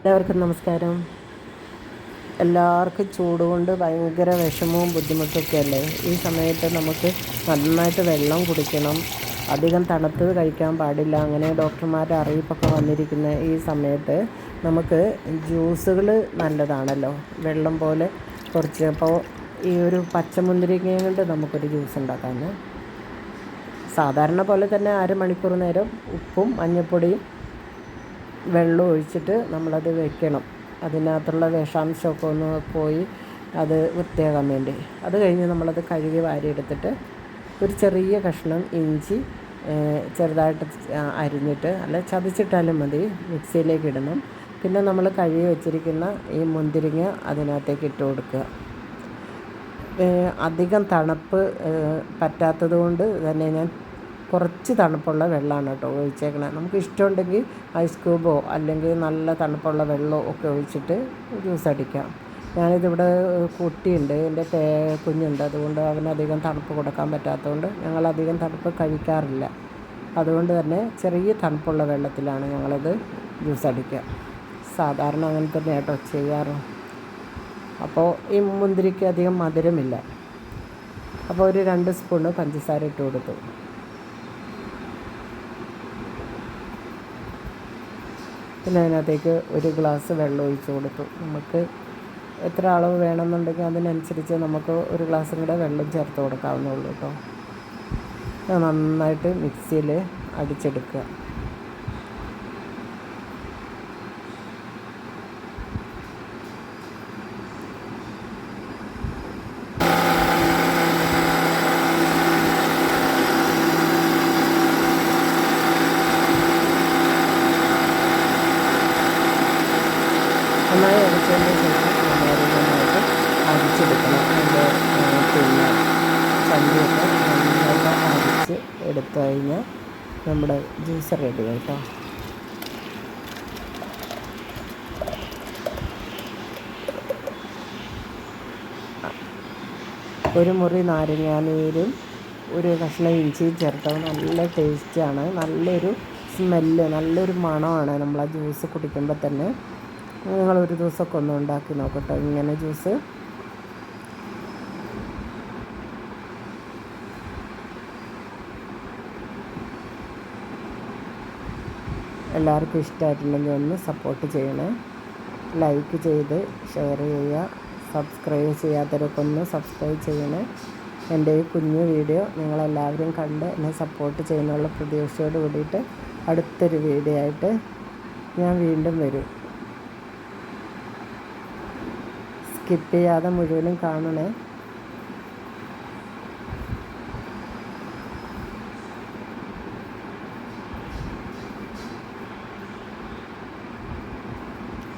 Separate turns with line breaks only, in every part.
എല്ലാവർക്കും നമസ്കാരം. എല്ലാവർക്കും ചൂട് കൊണ്ട് ഭയങ്കര വിഷമവും ബുദ്ധിമുട്ടൊക്കെ അല്ലേ? ഈ സമയത്ത് നമുക്ക് നന്നായിട്ട് വെള്ളം കുടിക്കണം. അധികം തണുത്തത് കഴിക്കാൻ പാടില്ല. അങ്ങനെ ഡോക്ടർമാരുടെ അറിയിപ്പൊക്കെ വന്നിരിക്കുന്ന ഈ സമയത്ത് നമുക്ക് ജ്യൂസുകൾ നല്ലതാണല്ലോ. വെള്ളം പോലെ കുറച്ച്. അപ്പോൾ ഈ ഒരു പച്ചമുന്തിരിങ്ങ കൊണ്ട് നമുക്കൊരു ജ്യൂസ് ഉണ്ടാക്കാം സാധാരണ പോലെ തന്നെ അരമണിക്കൂർ നേരം ഉപ്പും മഞ്ഞൾപ്പൊടിയും വെള്ളം ഒഴിച്ചിട്ട് നമ്മളത് വെക്കണം. അതിനകത്തുള്ള വിഷാംശമൊക്കെ ഒന്ന് പോയി അത് വൃത്തിയാകാൻ വേണ്ടി. അത് കഴിഞ്ഞ് നമ്മളത് കഴുകി വാരിയെടുത്തിട്ട് ഒരു ചെറിയ കഷ്ണം ഇഞ്ചി ചെറുതായിട്ട് അരിഞ്ഞിട്ട് അല്ല ചതച്ചിട്ടാലും മതി മിക്സിയിലേക്ക് ഇടണം. പിന്നെ നമ്മൾ കഴുകി വെച്ചിരിക്കുന്ന ഈ മുന്തിരിങ്ങ അതിനകത്തേക്ക് ഇട്ട് കൊടുക്കുക. അധികം തണുപ്പ് പറ്റാത്തത് കൊണ്ട് തന്നെ ഞാൻ കുറച്ച് തണുപ്പുള്ള വെള്ളമാണ് കേട്ടോ ഒഴിച്ചേക്കണേ നമുക്ക് ഇഷ്ടമുണ്ടെങ്കിൽ ഐസ് ക്യൂബോ അല്ലെങ്കിൽ നല്ല തണുപ്പുള്ള വെള്ളമോ ഒക്കെ ഒഴിച്ചിട്ട് ജ്യൂസ് അടിക്കാം. ഞാനിതിവിടെ കുട്ടിയുണ്ട്. എന്റെ പേ കുഞ്ഞുണ്ട്. അതുകൊണ്ട് അവനധികം തണുപ്പ് കൊടുക്കാൻ പറ്റാത്തതുകൊണ്ട് ഞങ്ങളധികം തണുപ്പ് കഴിക്കാറില്ല. അതുകൊണ്ട് തന്നെ ചെറിയ തണുപ്പുള്ള വെള്ളത്തിലാണ് ഞങ്ങളത് ജ്യൂസ് അടിക്കുക. സാധാരണ അങ്ങനെ തന്നെ കേട്ടോ ചെയ്യാറ്. അപ്പോൾ ഈ മുന്തിരിക്ക് അധികം മധുരമില്ല. അപ്പോൾ ഒരു രണ്ട് സ്പൂണ് പഞ്ചസാര ഇട്ട് കൊടുത്തു. പിന്നെ അതിനകത്തേക്ക് ഒരു ഗ്ലാസ് വെള്ളം ഒഴിച്ച് കൊടുത്തു. നമുക്ക് എത്ര അളവ് വേണമെന്നുണ്ടെങ്കിൽ അതിനനുസരിച്ച് നമുക്ക് ഒരു ഗ്ലാസ്സും കൂടെ വെള്ളം ചേർത്ത് കൊടുക്കാവുന്നുള്ളൂ കേട്ടോ. നന്നായിട്ട് മിക്സിയിൽ അടിച്ചെടുക്കുക നന്നായി അരച്ചതിന് ശേഷം നമ്മളത് നന്നായിട്ട് അരിച്ചെടുക്കണം അതിന്റെ പിന്നെ ചണ്ടിയൊക്കെ നന്നായിട്ട് അരച്ച് എടുത്തു കഴിഞ്ഞാൽ നമ്മുടെ ജ്യൂസ് റെഡി കേട്ടോ. ഒരു മുറി നാരങ്ങാനീരും ഒരു കഷ്ണം ഇഞ്ചിയും ചേർത്തത് നല്ല ടേസ്റ്റാണ്. നല്ലൊരു സ്മെല്ല് നല്ലൊരു മണമാണ് നമ്മൾ ആ ജ്യൂസ് കുടിക്കുമ്പോൾ തന്നെ. നിങ്ങൾ ഒരു ദിവസമൊക്കെ ഒന്ന് ഉണ്ടാക്കി നോക്കട്ടെ. ഇങ്ങനെ ജ്യൂസ് എല്ലാവർക്കും ഇഷ്ടമായിട്ടുണ്ടെങ്കിൽ ഒന്ന് സപ്പോർട്ട് ചെയ്യണേ. ലൈക്ക് ചെയ്ത് ഷെയർ ചെയ്യുക. സബ്സ്ക്രൈബ് ചെയ്യാത്തവരൊക്കെ ഒന്ന് സബ്സ്ക്രൈബ് ചെയ്യണേ. എന്റെ ഈ കുഞ്ഞു വീഡിയോ നിങ്ങളെല്ലാവരും കണ്ട് എന്നെ സപ്പോർട്ട് ചെയ്യുന്നുള്ള പ്രതീക്ഷയോട് കൂടിയിട്ട് അടുത്തൊരു വീഡിയോ ആയിട്ട് ഞാൻ വീണ്ടും വരും. സ്കിപ്പ് ചെയ്യാതെ മുഴുവനും കാണണേ.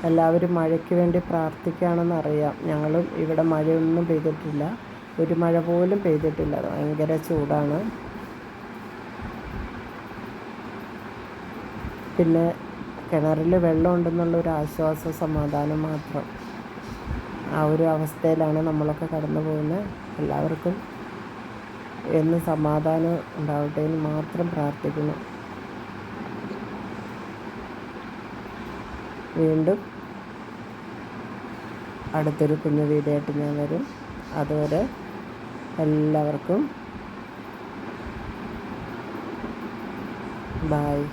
എല്ലാവരും മഴയ്ക്ക് വേണ്ടി പ്രാർത്ഥിക്കുകയാണെന്ന് അറിയാം ഞങ്ങളും ഇവിടെ മഴയൊന്നും പെയ്തിട്ടില്ല. ഒരു മഴ പോലും പെയ്തിട്ടില്ല. ഭയങ്കര ചൂടാണ്. പിന്നെ കിണറിൽ വെള്ളമുണ്ടെന്നുള്ള ഉണ്ടെന്നുള്ളൊരു ആശ്വാസ സമാധാനം മാത്രം. ആ ഒരു അവസ്ഥയിലാണ് നമ്മളൊക്കെ കടന്നു പോകുന്നത്. എല്ലാവർക്കും എന്ന് സമാധാനം ഉണ്ടാവട്ടെ എന്ന് മാത്രം പ്രാർത്ഥിക്കുന്നു. വീണ്ടും അടുത്തൊരു കുഞ്ഞു വീഡിയോ ആയിട്ട് ഞാൻ വരും. അതുവരെ എല്ലാവർക്കും ബായ്